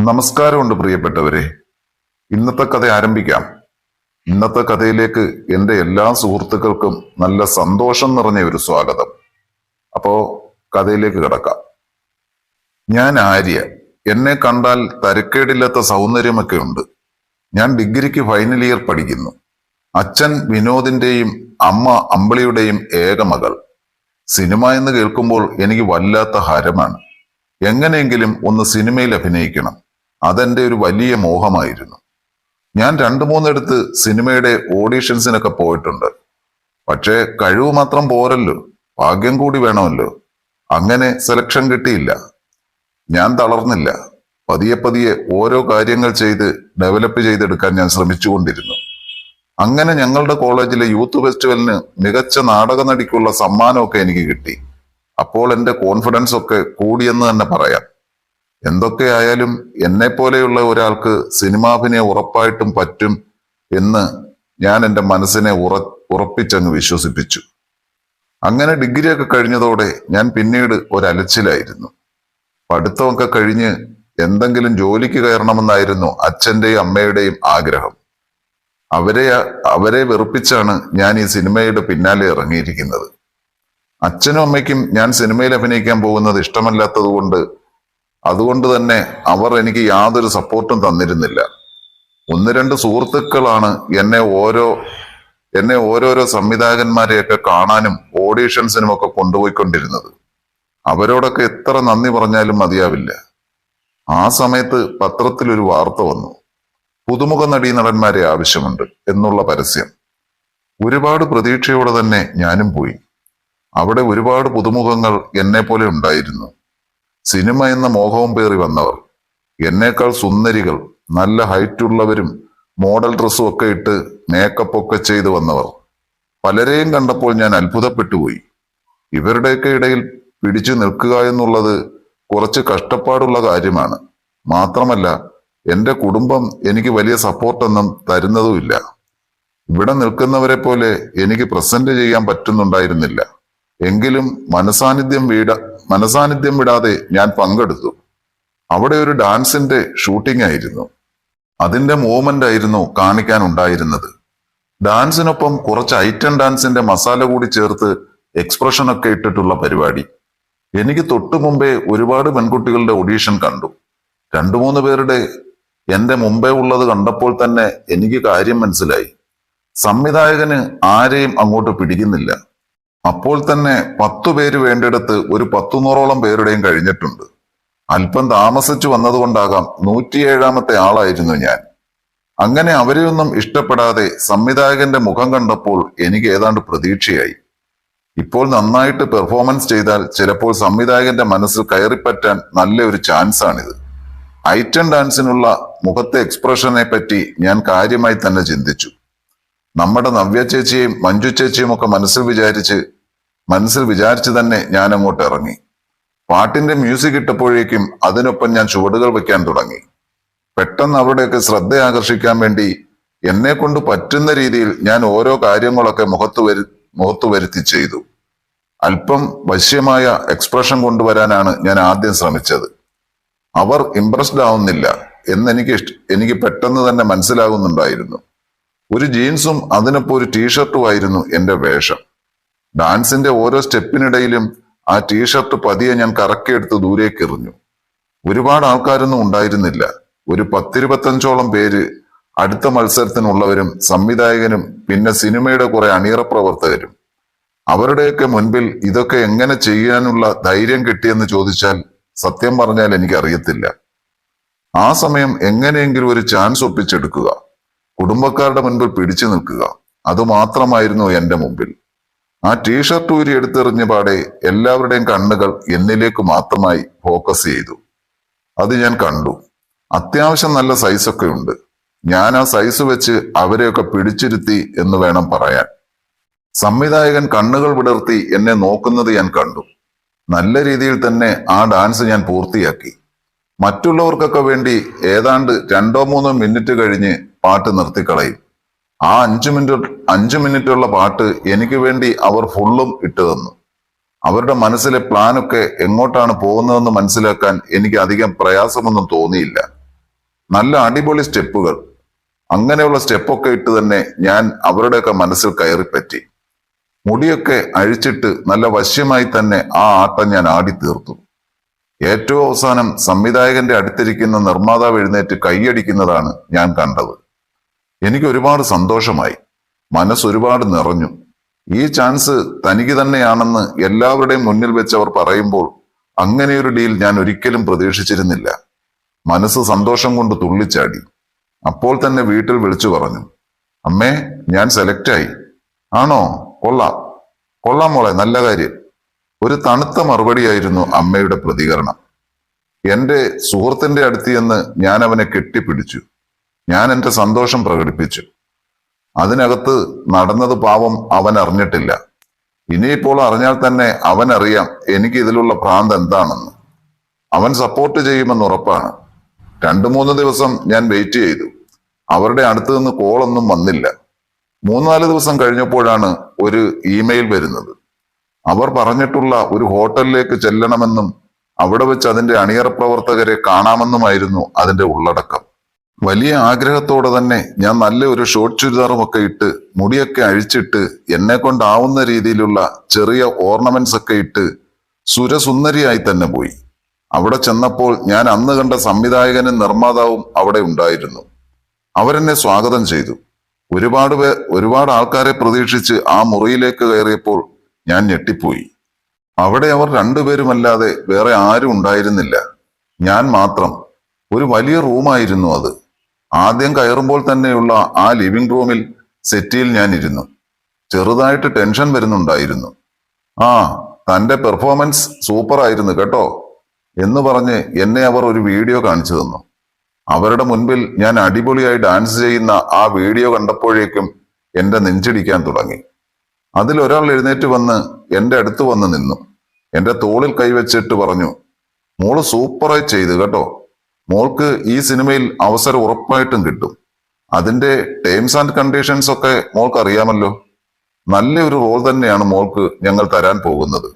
നമസ്കാരമുണ്ട് പ്രിയപ്പെട്ടവരെ. ഇന്നത്തെ കഥ ആരംഭിക്കാം. ഇന്നത്തെ കഥയിലേക്ക് എന്റെ എല്ലാ സുഹൃത്തുക്കൾക്കും നല്ല സന്തോഷം നിറഞ്ഞ ഒരു സ്വാഗതം. അപ്പോ കഥയിലേക്ക് കിടക്കാം. ഞാൻ ആര്യ. എന്നെ കണ്ടാൽ തരക്കേടില്ലാത്ത സൗന്ദര്യമൊക്കെ ഉണ്ട്. ഞാൻ ഡിഗ്രിക്ക് ഫൈനൽ ഇയർ പഠിക്കുന്നു. അച്ഛൻ വിനോദിന്റെയും അമ്മ അമ്പിളിയുടെയും ഏക മകൾ. സിനിമ എന്ന് കേൾക്കുമ്പോൾ എനിക്ക് വല്ലാത്ത ഹരമാണ്. എങ്ങനെയെങ്കിലും ഒന്ന് സിനിമയിൽ അഭിനയിക്കണം. അതെന്റെ ഒരു വലിയ മോഹമായിരുന്നു. ഞാൻ രണ്ടു മൂന്നിടത്ത് സിനിമയുടെ ഓഡീഷൻസിനൊക്കെ പോയിട്ടുണ്ട്. പക്ഷേ കഴിവ് മാത്രം പോരല്ലോ. ഭാഗ്യം കൂടി വേണമല്ലോ. അങ്ങനെ സെലക്ഷൻ കിട്ടിയില്ല. ഞാൻ തളർന്നില്ല. പതിയെ പതിയെ ഓരോ കാര്യങ്ങൾ ചെയ്ത് ഡെവലപ്പ് ചെയ്തെടുക്കാൻ ഞാൻ ശ്രമിച്ചുകൊണ്ടിരുന്നു. അങ്ങനെ ഞങ്ങളുടെ കോളേജിലെ യൂത്ത് ഫെസ്റ്റിവലിന് മികച്ച നാടക നടിക്കുള്ള സമ്മാനമൊക്കെ എനിക്ക് കിട്ടി. അപ്പോൾ എന്റെ കോൺഫിഡൻസ് ഒക്കെ കൂടിയെന്ന് തന്നെ പറയാം. എന്തൊക്കെയായാലും എന്നെ പോലെയുള്ള ഒരാൾക്ക് സിനിമാഭിനയം ഉറപ്പായിട്ടും പറ്റും എന്ന് ഞാൻ എന്റെ മനസ്സിനെ ഉറ ഉറപ്പിച്ചങ്ങ് വിശ്വസിപ്പിച്ചു. അങ്ങനെ ഡിഗ്രിയൊക്കെ കഴിഞ്ഞതോടെ ഞാൻ പിന്നീട് ഒരലച്ചിലായിരുന്നു. പഠിത്തമൊക്കെ കഴിഞ്ഞ് എന്തെങ്കിലും ജോലിക്ക് കയറണമെന്നായിരുന്നു അച്ഛന്റെയും അമ്മയുടെയും ആഗ്രഹം. അവരെ അവരെ വെറുപ്പിച്ചാണ് ഞാൻ ഈ സിനിമയുടെ പിന്നാലെ ഇറങ്ങിയിരിക്കുന്നത്. അച്ഛനും അമ്മയ്ക്കും ഞാൻ സിനിമയിൽ അഭിനയിക്കാൻ പോകുന്നത് ഇഷ്ടമല്ലാത്തത് കൊണ്ട് അതുകൊണ്ട് തന്നെ അവർ എനിക്ക് യാതൊരു സപ്പോർട്ടും തന്നിരുന്നില്ല. ഒന്ന് രണ്ട് സുഹൃത്തുക്കളാണ് എന്നെ ഓരോ എന്നെ ഓരോരോ സംവിധായകന്മാരെയൊക്കെ കാണാനും ഓഡീഷൻസിനും ഒക്കെ കൊണ്ടുപോയിക്കൊണ്ടിരുന്നത്. അവരോടൊക്കെ എത്ര നന്ദി പറഞ്ഞാലും മതിയാവില്ല. ആ സമയത്ത് പത്രത്തിൽ ഒരു വാർത്ത വന്നു. പുതുമുഖ നടീ നടന്മാരെ ആവശ്യമുണ്ട് എന്നുള്ള പരസ്യം. ഒരുപാട് പ്രതീക്ഷയോടെ തന്നെ ഞാനും പോയി. അവിടെ ഒരുപാട് പുതുമുഖങ്ങൾ എന്നെ പോലെ ഉണ്ടായിരുന്നു. സിനിമ എന്ന മോഹവും പേറി വന്നവർ. എന്നേക്കാൾ സുന്ദരികൾ നല്ല ഹൈറ്റ് ഉള്ളവരും മോഡൽ ഡ്രസ്സും ഒക്കെ ഇട്ട് മേക്കപ്പ് ഒക്കെ ചെയ്ത് വന്നവർ. പലരെയും കണ്ടപ്പോൾ ഞാൻ അത്ഭുതപ്പെട്ടുപോയി ഇവരുടെയൊക്കെ ഇടയിൽ പിടിച്ചു നിൽക്കുക എന്നുള്ളത് കുറച്ച് കഷ്ടപ്പാടുള്ള കാര്യമാണ്. മാത്രമല്ല എന്റെ കുടുംബം എനിക്ക് വലിയ സപ്പോർട്ടൊന്നും തരുന്നതുമില്ല. ഇവിടെ നിൽക്കുന്നവരെ പോലെ എനിക്ക് പ്രസന്റ് ചെയ്യാൻ പറ്റുന്നുണ്ടായിരുന്നില്ല. എങ്കിലും മനസാന്നിധ്യം വീട മനസാന്നിധ്യം വിടാതെ ഞാൻ പങ്കെടുത്തു. അവിടെ ഒരു ഡാൻസിന്റെ ഷൂട്ടിംഗ് ആയിരുന്നു. അതിന്റെ മൂവ്മെന്റ് ആയിരുന്നു കാണിക്കാൻ ഉണ്ടായിരുന്നത്. ഡാൻസിനൊപ്പം കുറച്ച് ഐറ്റം ഡാൻസിന്റെ മസാല കൂടി ചേർത്ത് എക്സ്പ്രഷൻ ഒക്കെ ഇട്ടിട്ടുള്ള പരിപാടി. എനിക്ക് തൊട്ടു മുമ്പേ ഒരുപാട് പെൺകുട്ടികളുടെ ഒഡീഷൻ കണ്ടു. രണ്ടു മൂന്ന് പേരുടെ എന്റെ മുമ്പേ ഉള്ളത് കണ്ടപ്പോൾ തന്നെ എനിക്ക് കാര്യം മനസ്സിലായി. സംവിധായകന് ആരെയും അങ്ങോട്ട് പിടിക്കുന്നില്ല. അപ്പോൾ തന്നെ പത്തു പേര് വേണ്ടിടത്ത് ഒരു പത്തുനൂറോളം പേരുടെയും കഴിഞ്ഞിട്ടുണ്ട്. അല്പം താമസിച്ചു വന്നതുകൊണ്ടാകാം നൂറ്റിയേഴാമത്തെ ആളായിരുന്നു ഞാൻ. അങ്ങനെ അവരെയൊന്നും ഇഷ്ടപ്പെടാതെ സംവിധായകന്റെ മുഖം കണ്ടപ്പോൾ എനിക്ക് ഏതാണ്ട് പ്രതീക്ഷയായി. ഇപ്പോൾ നന്നായിട്ട് പെർഫോമൻസ് ചെയ്താൽ ചിലപ്പോൾ സംവിധായകന്റെ മനസ്സിൽ കയറിപ്പറ്റാൻ നല്ലൊരു ചാൻസ് ആണിത് ഐറ്റം ഡാൻസിനുള്ള മുഖത്തെ എക്സ്പ്രഷനെ പറ്റി ഞാൻ കാര്യമായി തന്നെ ചിന്തിച്ചു. നമ്മുടെ നവ്യ ചേച്ചിയെയും മഞ്ജു ചേച്ചിയും ഒക്കെ മനസ്സിൽ വിചാരിച്ച് മനസ്സിൽ വിചാരിച്ച് തന്നെ ഞാൻ അങ്ങോട്ട് ഇറങ്ങി. പാട്ടിന്റെ മ്യൂസിക് ഇട്ടപ്പോഴേക്കും അതിനൊപ്പം ഞാൻ ചുവടുകൾ വെക്കാൻ തുടങ്ങി. പെട്ടെന്ന് അവരുടെയൊക്കെ ശ്രദ്ധ ആകർഷിക്കാൻ വേണ്ടി എന്നെ കൊണ്ട് പറ്റുന്ന രീതിയിൽ ഞാൻ ഓരോ കാര്യങ്ങളൊക്കെ മുഖത്ത് വരു മുഖത്ത് വരുത്തി ചെയ്തു. അല്പം വശ്യമായ എക്സ്പ്രഷൻ കൊണ്ടുവരാനാണ് ഞാൻ ആദ്യം ശ്രമിച്ചത്. അവർ ഇംപ്രസ്ഡ് ആവുന്നില്ല എന്നെനിക്ക് എനിക്ക് എനിക്ക് പെട്ടെന്ന് തന്നെ മനസ്സിലാകുന്നുണ്ടായിരുന്നു. ഒരു ജീൻസും അതിനൊപ്പം ഒരു ടീഷർട്ടും ആയിരുന്നു എന്റെ വേഷം. ഡാൻസിന്റെ ഓരോ സ്റ്റെപ്പിനിടയിലും ആ ടീഷർട്ട് പതിയെ ഞാൻ കറക്കിയെടുത്ത് ദൂരേക്ക് എറിഞ്ഞു ഒരുപാട് ആൾക്കാരൊന്നും ഉണ്ടായിരുന്നില്ല. ഒരു പത്തിരുപത്തഞ്ചോളം പേര് അടുത്ത മത്സരത്തിനുള്ളവരും സംവിധായകനും പിന്നെ സിനിമയുടെ കുറെ അണിയറ പ്രവർത്തകരും. അവരുടെയൊക്കെ മുൻപിൽ ഇതൊക്കെ എങ്ങനെ ചെയ്യാനുള്ള ധൈര്യം കിട്ടിയെന്ന് ചോദിച്ചാൽ സത്യം പറഞ്ഞാൽ എനിക്കറിയത്തില്ല. ആ സമയം എങ്ങനെയെങ്കിലും ഒരു ചാൻസ് ഒപ്പിച്ചെടുക്കുക. കുടുംബക്കാരുടെ മുൻപിൽ പിടിച്ചു നിൽക്കുക. അതുമാത്രമായിരുന്നു എന്റെ മുമ്പിൽ. ആ ടീഷർട്ട് ഊരി എടുത്തെറിഞ്ഞ പാടെ എല്ലാവരുടെയും കണ്ണുകൾ എന്നിലേക്ക് മാത്രമായി ഫോക്കസ് ചെയ്തു. അത് ഞാൻ കണ്ടു. അത്യാവശ്യം നല്ല സൈസൊക്കെ ഉണ്ട്. ഞാൻ ആ സൈസ് വെച്ച് അവരെയൊക്കെ പിടിച്ചിരുത്തി എന്ന് വേണം പറയാൻ. സംവിധായകൻ കണ്ണുകൾ വിടർത്തി എന്നെ നോക്കുന്നത് ഞാൻ കണ്ടു. നല്ല രീതിയിൽ തന്നെ ആ ഡാൻസ് ഞാൻ പൂർത്തിയാക്കി. മറ്റുള്ളവർക്കൊക്കെ വേണ്ടി ഏതാണ്ട് രണ്ടോ മൂന്നോ മിനിറ്റ് കഴിഞ്ഞ് പാട്ട് നിർത്തിക്കളയും. ആ അഞ്ചു മിനിറ്റ് അഞ്ചു മിനിറ്റുള്ള പാട്ട് എനിക്ക് വേണ്ടി അവർ ഫുള്ളും ഇട്ടു തന്നു. അവരുടെ മനസ്സിലെ പ്ലാനൊക്കെ എങ്ങോട്ടാണ് പോകുന്നതെന്ന് മനസ്സിലാക്കാൻ എനിക്ക് അധികം പ്രയാസമൊന്നും തോന്നിയില്ല. നല്ല അടിപൊളി സ്റ്റെപ്പുകൾ. അങ്ങനെയുള്ള സ്റ്റെപ്പൊക്കെ ഇട്ട് തന്നെ ഞാൻ അവരുടെയൊക്കെ മനസ്സിൽ കയറിപ്പറ്റി മുടിയൊക്കെ അഴിച്ചിട്ട് നല്ല വശ്യമായി തന്നെ ആ ആട്ടം ഞാൻ ആടിത്തീർത്തു ഏറ്റവും അവസാനം സംവിധായകന്റെ അടുത്തിരിക്കുന്ന നിർമ്മാതാവ് എഴുന്നേറ്റ് കൈയടിക്കുന്നതാണ് ഞാൻ കണ്ടത്. എനിക്ക് ഒരുപാട് സന്തോഷമായി. മനസ്സ് ഒരുപാട് നിറഞ്ഞു. ഈ ചാൻസ് തനിക്ക് തന്നെയാണെന്ന് എല്ലാവരുടെയും മുന്നിൽ വെച്ച് അവർ പറയുമ്പോൾ അങ്ങനെയൊരു ഡീൽ ഞാൻ ഒരിക്കലും പ്രതീക്ഷിച്ചിരുന്നില്ല. മനസ്സ് സന്തോഷം കൊണ്ട് തുള്ളിച്ചാടി. അപ്പോൾ തന്നെ വീട്ടിൽ വിളിച്ചു പറഞ്ഞു. അമ്മേ ഞാൻ സെലക്റ്റായി. ആണോ? കൊള്ളാം. കൊള്ളാം മോളെ നല്ല കാര്യം. ഒരു തണുത്ത മറുപടിയായിരുന്നു അമ്മയുടെ പ്രതികരണം. എന്റെ സുഹൃത്തിന്റെ അടുത്ത് ചെന്ന് ഞാൻ അവനെ കെട്ടിപ്പിടിച്ചു. ഞാൻ എന്റെ സന്തോഷം പ്രകടിപ്പിച്ചു. അതിനകത്ത് നടന്നത് പാവം അവൻ അറിഞ്ഞിട്ടില്ല. ഇനിയിപ്പോൾ അറിഞ്ഞാൽ തന്നെ അവൻ അറിയാം എനിക്ക് ഇതിലുള്ള ഭ്രാന്ത് എന്താണെന്ന്. അവൻ സപ്പോർട്ട് ചെയ്യുമെന്ന് ഉറപ്പാണ്. രണ്ടു മൂന്ന് ദിവസം ഞാൻ വെയിറ്റ് ചെയ്തു. അവരുടെ അടുത്ത് നിന്ന് കോളൊന്നും വന്നില്ല. മൂന്നാൽ ദിവസം കഴിഞ്ഞപ്പോഴാണ് ഒരു ഇമെയിൽ വരുന്നത്. അവർ പറഞ്ഞിട്ടുള്ള ഒരു ഹോട്ടലിലേക്ക് ചെല്ലണമെന്നും അവിടെ വെച്ച് അതിന്റെ അണിയറ പ്രവർത്തകരെ കാണാമെന്നുമായിരുന്നു അതിന്റെ ഉള്ളടക്കം. വലിയ ആഗ്രഹത്തോടെ തന്നെ ഞാൻ നല്ല ഒരു ഷോർട്ട് ചുരിദാറും ഒക്കെ ഇട്ട് മുടിയൊക്കെ അഴിച്ചിട്ട് എന്നെ കൊണ്ടാവുന്ന രീതിയിലുള്ള ചെറിയ ഓർണമെന്റ്സ് ഒക്കെ ഇട്ട് സുരസുന്ദരിയായി തന്നെ പോയി. അവിടെ ചെന്നപ്പോൾ ഞാൻ അന്ന് കണ്ട സംവിധായകനും നിർമ്മാതാവും അവിടെ ഉണ്ടായിരുന്നു. അവരെന്നെ സ്വാഗതം ചെയ്തു. ഒരുപാട് പേർ ഒരുപാട് ആൾക്കാരെ പ്രതീക്ഷിച്ച് ആ മുറിയിലേക്ക് കയറിയപ്പോൾ ഞാൻ ഞെട്ടിപ്പോയി. അവിടെ അവർ രണ്ടുപേരുമല്ലാതെ വേറെ ആരും ഉണ്ടായിരുന്നില്ല. ഞാൻ മാത്രം. ഒരു വലിയ റൂമായിരുന്നു അത്. ആദ്യം കയറുമ്പോൾ തന്നെയുള്ള ആ ലിവിംഗ് റൂമിൽ സെറ്റിയിൽ ഞാൻ ഇരുന്നു. ചെറുതായിട്ട് ടെൻഷൻ വരുന്നുണ്ടായിരുന്നു. ആ തന്റെ പെർഫോമൻസ് സൂപ്പർ ആയിരുന്നു കേട്ടോ എന്ന് പറഞ്ഞ് എന്നെ അവർ ഒരു വീഡിയോ കാണിച്ചു തന്നു. അവരുടെ മുൻപിൽ ഞാൻ അടിപൊളിയായി ഡാൻസ് ചെയ്യുന്ന ആ വീഡിയോ കണ്ടപ്പോഴേക്കും എന്റെ നെഞ്ചിടിക്കാൻ തുടങ്ങി. അതിൽ ഒരാൾ എഴുന്നേറ്റ് വന്ന് എന്റെ അടുത്ത് വന്ന് നിന്നു. എന്റെ തോളിൽ കൈവച്ചിട്ട് പറഞ്ഞു മോൾ സൂപ്പറായി ചെയ്തു കേട്ടോ മോൾക്ക് ഈ സിനിമയിൽ അവസരം ഉറപ്പായിട്ടും കിട്ടും. അതിന്റെ ടേംസ് ആൻഡ് കണ്ടീഷൻസ് ഒക്കെ മോൾക്ക് അറിയാമല്ലോ. നല്ലൊരു റോൾ തന്നെയാണ് മോൾക്ക് ഞങ്ങൾ തരാൻ പോകുന്നത്.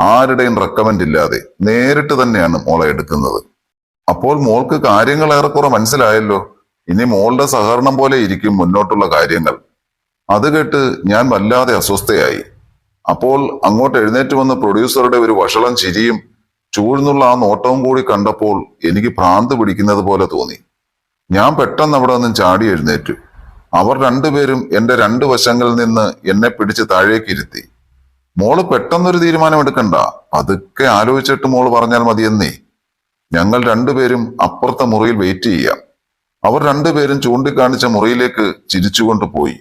ആരുടെയും റെക്കമെൻഡ് ഇല്ലാതെ നേരിട്ട് തന്നെയാണ് മോളെ എടുക്കുന്നത്. അപ്പോൾ മോൾക്ക് കാര്യങ്ങൾ ഏറെക്കുറെ മനസ്സിലായല്ലോ. ഇനി മോളുടെ സഹകരണം പോലെ ഇരിക്കും മുന്നോട്ടുള്ള കാര്യങ്ങൾ. അത് കേട്ട് ഞാൻ വല്ലാതെ അസ്വസ്ഥയായി. അപ്പോൾ അങ്ങോട്ട് എഴുന്നേറ്റ് വന്ന പ്രൊഡ്യൂസറുടെ ഒരു വഷളം ചിരിയും ചൂഴ്ന്നുള്ള ആ നോട്ടവും കൂടി കണ്ടപ്പോൾ എനിക്ക് ഭ്രാന്ത് പിടിക്കുന്നത് പോലെ തോന്നി. ഞാൻ പെട്ടെന്ന് അവിടെ നിന്നും ചാടി എഴുന്നേറ്റു. അവർ രണ്ടുപേരും എന്റെ രണ്ട് വശങ്ങളിൽ നിന്ന് എന്നെ പിടിച്ച് താഴേക്ക് ഇരുത്തി. മോൾ പെട്ടെന്നൊരു തീരുമാനം എടുക്കണ്ട പതുക്കെ ആലോചിച്ചിട്ട് മോൾ പറഞ്ഞാൽ മതിയെന്നേ. ഞങ്ങൾ രണ്ടുപേരും അപ്പുറത്തെ മുറിയിൽ വെയിറ്റ് ചെയ്യാം. അവർ രണ്ടുപേരും ചൂണ്ടിക്കാണിച്ച മുറിയിലേക്ക് ചിരിച്ചുകൊണ്ട് പോയി.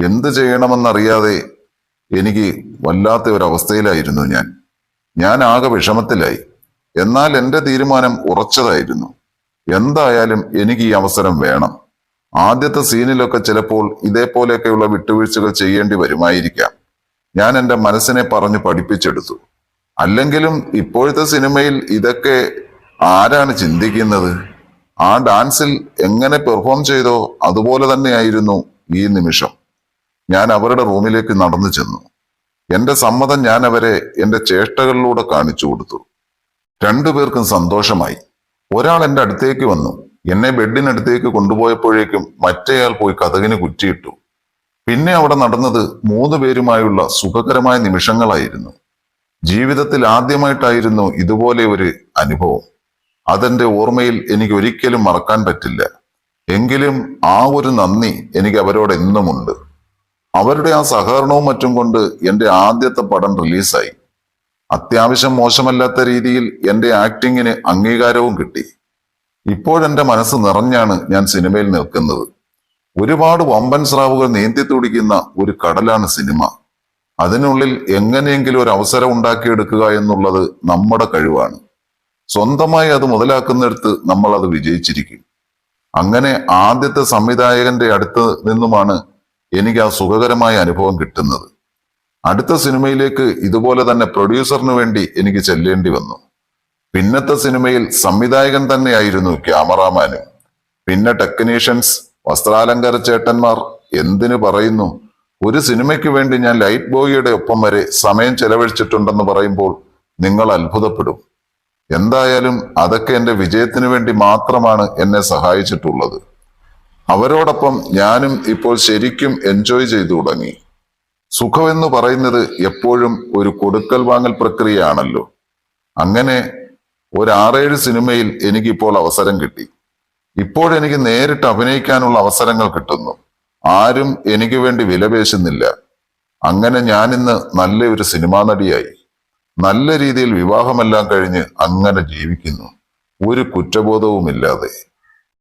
എന്ത് ചെയ്യണമെന്നറിയാതെ എനിക്ക് വല്ലാത്ത ഒരു അവസ്ഥയിലായിരുന്നു ഞാൻ. ഞാൻ ആകെ വിഷമത്തിലായി. എന്നാൽ എന്റെ തീരുമാനം ഉറച്ചതായിരുന്നു. എന്തായാലും എനിക്ക് ഈ അവസരം വേണം. ആദ്യത്തെ സീനിലൊക്കെ ചിലപ്പോൾ ഇതേപോലെയൊക്കെയുള്ള വിട്ടുവീഴ്ചകൾ ചെയ്യേണ്ടി വരുമായിരിക്കാം. ഞാൻ എന്റെ മനസ്സിനെ പറഞ്ഞു പഠിപ്പിച്ചെടുത്തു. അല്ലെങ്കിലും ഇപ്പോഴത്തെ സിനിമയിൽ ഇതൊക്കെ ആരാണ് ചിന്തിക്കുന്നത്? ആ ഡാൻസിൽ എങ്ങനെ പെർഫോം ചെയ്തോ അതുപോലെ തന്നെയായിരുന്നു ഈ നിമിഷം. ഞാൻ അവരുടെ റൂമിലേക്ക് നടന്നു ചെന്നു. എന്റെ സമ്മതം ഞാൻ അവരെ എന്റെ ചേഷ്ടകളിലൂടെ കാണിച്ചു കൊടുത്തു. രണ്ടുപേർക്കും സന്തോഷമായി. ഒരാൾ എന്റെ അടുത്തേക്ക് വന്നു. എന്നെ ബെഡിനടുത്തേക്ക് കൊണ്ടുപോയപ്പോഴേക്കും മറ്റേയാൾ പോയി കഥകിന് കുറ്റിയിട്ടു. പിന്നെ അവിടെ നടന്നത് മൂന്ന് പേരുമായുള്ള സുഖകരമായ നിമിഷങ്ങളായിരുന്നു. ജീവിതത്തിൽ ആദ്യമായിട്ടായിരുന്നു ഇതുപോലെ ഒരു അനുഭവം. അതെന്റെ ഓർമ്മയിൽ എനിക്ക് ഒരിക്കലും മറക്കാൻ പറ്റില്ല. എങ്കിലും ആ ഒരു നന്ദി എനിക്ക് അവരോട് എന്നുമുണ്ട്. അവരുടെ ആ സഹകരണവും മറ്റും കൊണ്ട് എന്റെ ആദ്യത്തെ പടം റിലീസായി. അത്യാവശ്യം മോശമല്ലാത്ത രീതിയിൽ എന്റെ ആക്ടിങ്ങിന് അംഗീകാരവും കിട്ടി. ഇപ്പോഴെന്റെ മനസ്സ് നിറഞ്ഞാണ് ഞാൻ സിനിമയിൽ നിൽക്കുന്നത്. ഒരുപാട് വമ്പൻ സ്രാവുകൾ നീന്തി തുടിക്കുന്ന ഒരു കടലാണ് സിനിമ. അതിനുള്ളിൽ എങ്ങനെയെങ്കിലും ഒരു അവസരം ഉണ്ടാക്കിയെടുക്കുക എന്നുള്ളത് നമ്മുടെ കഴിവാണ്. സ്വന്തമായി അത് മുതലാക്കുന്നിടത്ത് നമ്മൾ അത് വിജയിച്ചിരിക്കും. അങ്ങനെ ആദ്യത്തെ സംവിധായകന്റെ അടുത്ത് നിന്നുമാണ് എനിക്ക് ആ സുഖകരമായ അനുഭവം കിട്ടുന്നത്. അടുത്ത സിനിമയിലേക്ക് ഇതുപോലെ തന്നെ പ്രൊഡ്യൂസറിന് വേണ്ടി എനിക്ക് ചെല്ലേണ്ടി വന്നു. പിന്നത്തെ സിനിമയിൽ സംവിധായകൻ തന്നെയായിരുന്നു ക്യാമറാമാനും. പിന്നെ ടെക്നീഷ്യൻസ് വസ്ത്രാലങ്കാര ചേട്ടന്മാർ എന്തിനു പറയുന്നു? ഒരു സിനിമയ്ക്ക് വേണ്ടി ഞാൻ ലൈറ്റ് ബോയിയുടെ ഒപ്പം വരെ സമയം ചെലവഴിച്ചിട്ടുണ്ടെന്ന് പറയുമ്പോൾ നിങ്ങൾ അത്ഭുതപ്പെടും. എന്തായാലും അതൊക്കെ എന്റെ വിജയത്തിന് വേണ്ടി മാത്രമാണ് എന്നെ സഹായിച്ചിട്ടുള്ളത്. അവരോടൊപ്പം ഞാനും ഇപ്പോൾ ശരിക്കും എൻജോയ് ചെയ്തു തുടങ്ങി. സുഖമെന്ന് പറയുന്നത് എപ്പോഴും ഒരു കൊടുക്കൽ വാങ്ങൽ പ്രക്രിയയാണല്ലോ. അങ്ങനെ ഒരു ആറേഴ് സിനിമയിൽ എനിക്കിപ്പോൾ അവസരം കിട്ടി. ഇപ്പോഴെനിക്ക് നേരിട്ട് അഭിനയിക്കാനുള്ള അവസരങ്ങൾ കിട്ടുന്നു. ആരും എനിക്ക് വേണ്ടി വിലപേശുന്നില്ല അങ്ങനെ ഞാനിന്ന് നല്ല ഒരു സിനിമാ നടിയായി. നല്ല രീതിയിൽ വിവാഹമെല്ലാം കഴിഞ്ഞ് അങ്ങനെ ജീവിക്കുന്നു. ഒരു കുറ്റബോധവുമില്ലാതെ.